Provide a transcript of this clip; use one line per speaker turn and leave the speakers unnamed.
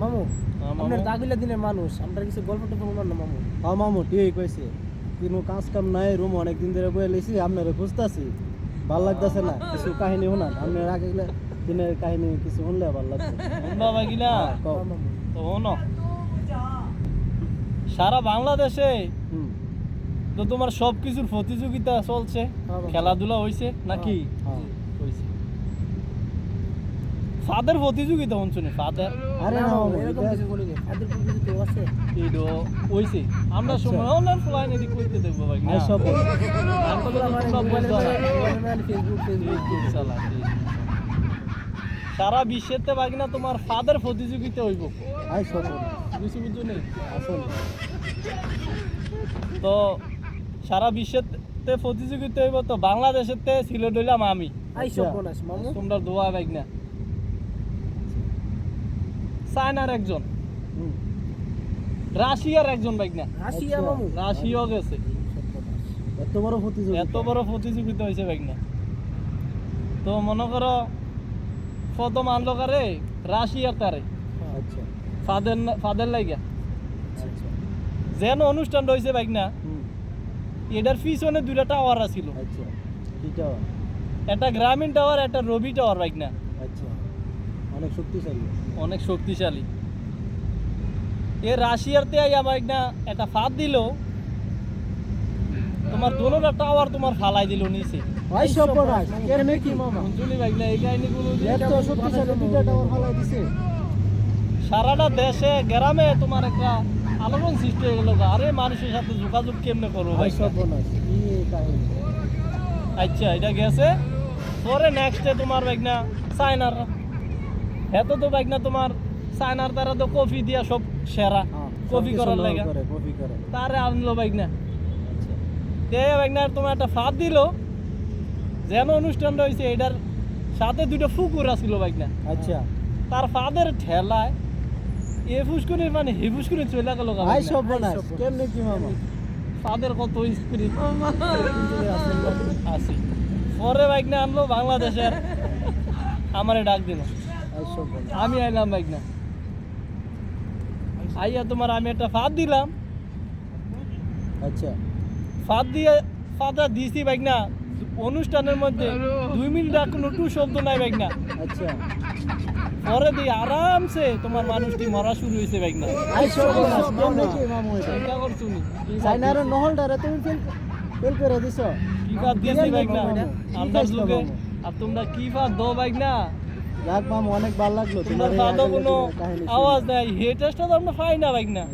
মামু
হ্যাঁ, মামু।
আপনার দাগুলা দিনের মানুষ আমরা কিছু গল্প টল্প বলুন না মামু।
হ্যাঁ মামু ঠিক কইছে। কোনো কাজ কাম নাই রুম অনেক দিন ধরে বয়ে লইছি আপনারা খুঁজতাছি। ভালো লাগতেছে না কিছু কাহিনী শোনান। আপনার আগে দিনের কাহিনী কিছু শুনলে ভালো লাগছে
বাবা কিনা
কও।
হ্যাঁ,
তো শোনো। সারা বাংলাদেশে
হুম।
তো তোমার সব কিছুর প্রতিযোগিতা চলছে খেলাধুলা হয়েছে নাকি?
হ্যাঁ।
ফাদের প্রতিযোগিতা শুনছুনি ফাদের?
আরে
না, এরকম কিছু বলি না ফাদের কেউ আছে।
এইটো হইছে আমরা
আচ্ছা।
সময় অনলাইন ফ্লাইন এদিক করতে দেখব ভাই না?
সব বলি।
আসলে তো।
মানে ফেসবুক
চালা, সারা বিশ্বেতে বাকি না তোমার ফাদের প্রতিযোগিতা হইব।
আই সব।
বুঝছি বুঝছ নেই?
আসল।
তো সারা বিশ্বেতে প্রতিযোগিতা হইব তো বাংলাদেশেতে সিলেট হইলাম আমি।
আই
আচ্ছা।
সব মামু
তোমরা দোয়া বাইক না চায়নার একজন। রাশিয়ার একজন বাইক না
হাসিয়া
আচ্ছা।
মামু।
রাশিয়াও গেছে।
এত বড় প্রতিযোগিতা।
এত বড় প্রতিযোগিতা হয়েছে বাইক না তো মনে করো প্রথম আনলো কারে রাশিয়ার তারে।
আচ্ছা।
ফাদের ফাদের লাগিয়া
আচ্ছা।
যেন অনুষ্ঠানটা হয়েছে বাইক না এটার পিছনে দুইটা টাওয়ার আছিল।
আচ্ছা। কিটা
একটা গ্রামীণ টাওয়ার একটা রবি টাওয়ার বাইক না
অনেক শক্তিশালী।
অনেক শক্তিশালী। এ রাশিয়ারতে আইয়া বাইক না একটা ফাঁদ দিল। তোমার দোনোটা টাওয়ার তোমার ফালাই দিল নিচে।
আই সব বনাস কেমনে কি মামা?
শুনি বাইক না এই কাহিনীগুলো
এত শক্তিশালী দুইটা টাওয়ার ফালাই দিছে।
সারাটা দেশে গ্রামে তোমার একটা আলোড়ন সৃষ্টি হয়ে গেল আরে মানুষের সাথে যোগাযোগ কেমনে করব
কি কাহিনী?
আচ্ছা এটা গেছে। পরে নেক্সটে তোমার না চায়নার এত তো বাইক না তোমার চায়নার তারা তো কফি দিয়া সব সেরা।
হ্যাঁ,
কফি করার লাগে। তারে আনলো বাইক না। তে বাইক না তোমার একটা ফাঁদ দিল। যেন অনুষ্ঠানটা হয়েছে এটার সাথে দুটো ফুকুর আসছিল বাইক না।
আচ্ছা।
তার ফাদের ঠেলায় এ ফুসকুনির মানে হে ফুসকুনি চলে গেল
আই সব বনাস কেমনে কি মামা?
ফাদের কত আছে পরে বাইক না আনলো বাংলাদেশের। আমারে ডাক দিল। আমি আইলাম বাইক না আইয়া তোমার আমি একটা ফাঁদ দিলাম।
আচ্ছা।
ফাঁদ দিয়ে ফাঁদা দিছি বাইক না অনুষ্ঠানের মধ্যে দুই মিনিট আর কোনো টু শব্দ নাই বাইক না
আচ্ছা।
পরে দিয়ে আরামসে তোমার মানুষটি মরা শুরু হয়েছে বাইক না?
নহলটারে তুমি ফেল করে দিছো।
কি ফাঁদ বাইক? আর তোমরা কি ফাঁদ দো বাইক না
যাক মাম অনেক ভালো লাগল
তোমার কোনো আওয়াজ নাই হেটেস্টটা তো আমরা পাই না বাইক না